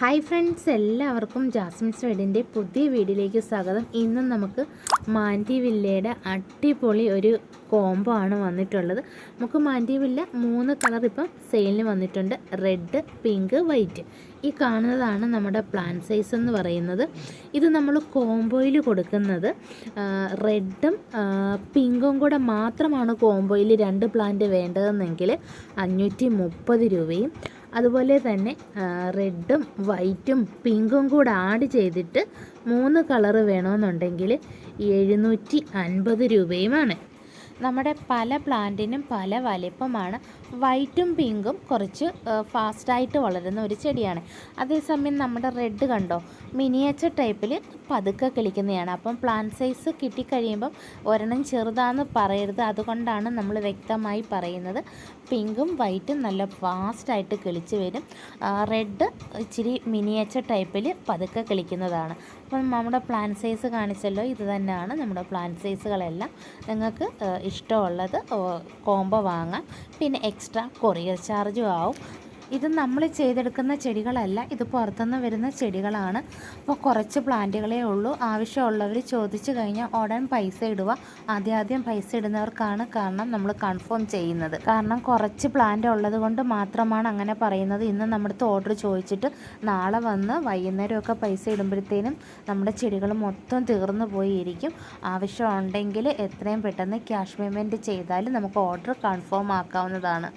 Hi friends എല്ലാവർക്കും Jasmine's വെഡിന്റെ പുതിയ വീഡിയോയിലേക്ക് സ്വാഗതം. ഇന്ന് നമുക്ക് മാൻഡി വില്ലയുടെ അടിപൊളി ഒരു കോംബോ ആണ് വന്നിട്ടുള്ളത്. നമുക്ക് മാൻഡി വില്ല മൂന്ന് കളർ ഇപ്പം സെയിലിന് വന്നിട്ടുണ്ട്. റെഡ് പിങ്ക് വൈറ്റ് ഈ കാണുന്നതാണ് നമ്മുടെ പ്ലാൻ സൈസ് എന്ന് പറയുന്നത്. ഇത് നമ്മൾ കോംബോയിൽ കൊടുക്കുന്നത്. റെഡും പിങ്കും കൂടെ മാത്രമാണ് കോംബോയിൽ രണ്ട് പ്ലാന്റ് വേണ്ടതെന്നെങ്കിൽ അഞ്ഞൂറ്റി രൂപയും അതുപോലെ തന്നെ റെഡും വൈറ്റും പിങ്കും കൂടെ ആഡ് ചെയ്തിട്ട് മൂന്ന് കളറ് വേണമെന്നുണ്ടെങ്കിൽ എഴുന്നൂറ്റി അൻപത് രൂപയുമാണ്. നമ്മുടെ പല പ്ലാന്റിനും പല വലിപ്പമാണ്. വൈറ്റും പിങ്കും കുറച്ച് ഫാസ്റ്റായിട്ട് വളരുന്ന ഒരു ചെടിയാണ്. അതേസമയം നമ്മുടെ റെഡ് കണ്ടോ? മിനിയേച്ചർ ടൈപ്പിൽ പതുക്കെ കിളിക്കുന്നതാണ്. അപ്പം പ്ലാന്റ് സൈസ് കിട്ടിക്കഴിയുമ്പം ഒരെണ്ണം ചെറുതാണെന്ന് പറയരുത്. അതുകൊണ്ടാണ് നമ്മൾ വ്യക്തമായി പറയുന്നത്. പിങ്കും വൈറ്റും നല്ല ഫാസ്റ്റായിട്ട് കിളിച്ച് വരും. റെഡ് ഇച്ചിരി മിനിയേച്ചർ ടൈപ്പിൽ പതുക്കെ കിളിക്കുന്നതാണ്. അപ്പം നമ്മുടെ പ്ലാന്റ് സൈസ് കാണിച്ചല്ലോ. ഇത് തന്നെയാണ് നമ്മുടെ പ്ലാന്റ് സൈസുകളെല്ലാം. നിങ്ങൾക്ക് ഇഷ്ടമുള്ളത് കോംബോ വാങ്ങാം. പിന്നെ എക്സ്ട്രാ കൊറിയർ ചാർജും ആവും. ഇത് നമ്മൾ ചെയ്തെടുക്കുന്ന ചെടികളല്ല ഇത് പുറത്തുനിന്ന് വരുന്ന ചെടികളാണ്. അപ്പോൾ കുറച്ച് പ്ലാന്റുകളേ ഉള്ളൂ. ആവശ്യമുള്ളവർ ചോദിച്ചു കഴിഞ്ഞാൽ ഉടൻ പൈസ ഇടുക. ആദ്യം ആദ്യം പൈസ ഇടുന്നവർക്കാണ് കാരണം നമ്മൾ കൺഫേം ചെയ്യുന്നത്. കാരണം കുറച്ച് പ്ലാന്റ് ഉള്ളത് കൊണ്ട് മാത്രമാണ് അങ്ങനെ പറയുന്നത്. ഇന്ന് നമ്മുടെ ഓർഡർ ചോദിച്ചിട്ട് നാളെ വന്ന് വൈകുന്നേരമൊക്കെ പൈസ ഇടുമ്പോഴത്തേനും നമ്മുടെ ചെടികൾ മൊത്തം തീർന്നു പോയിരിക്കും. ആവശ്യമുണ്ടെങ്കിൽ എത്രയും പെട്ടെന്ന് ക്യാഷ് പേയ്മെന്റ് ചെയ്താൽ നമുക്ക് ഓർഡർ കൺഫേം ആക്കാവുന്നതാണ്.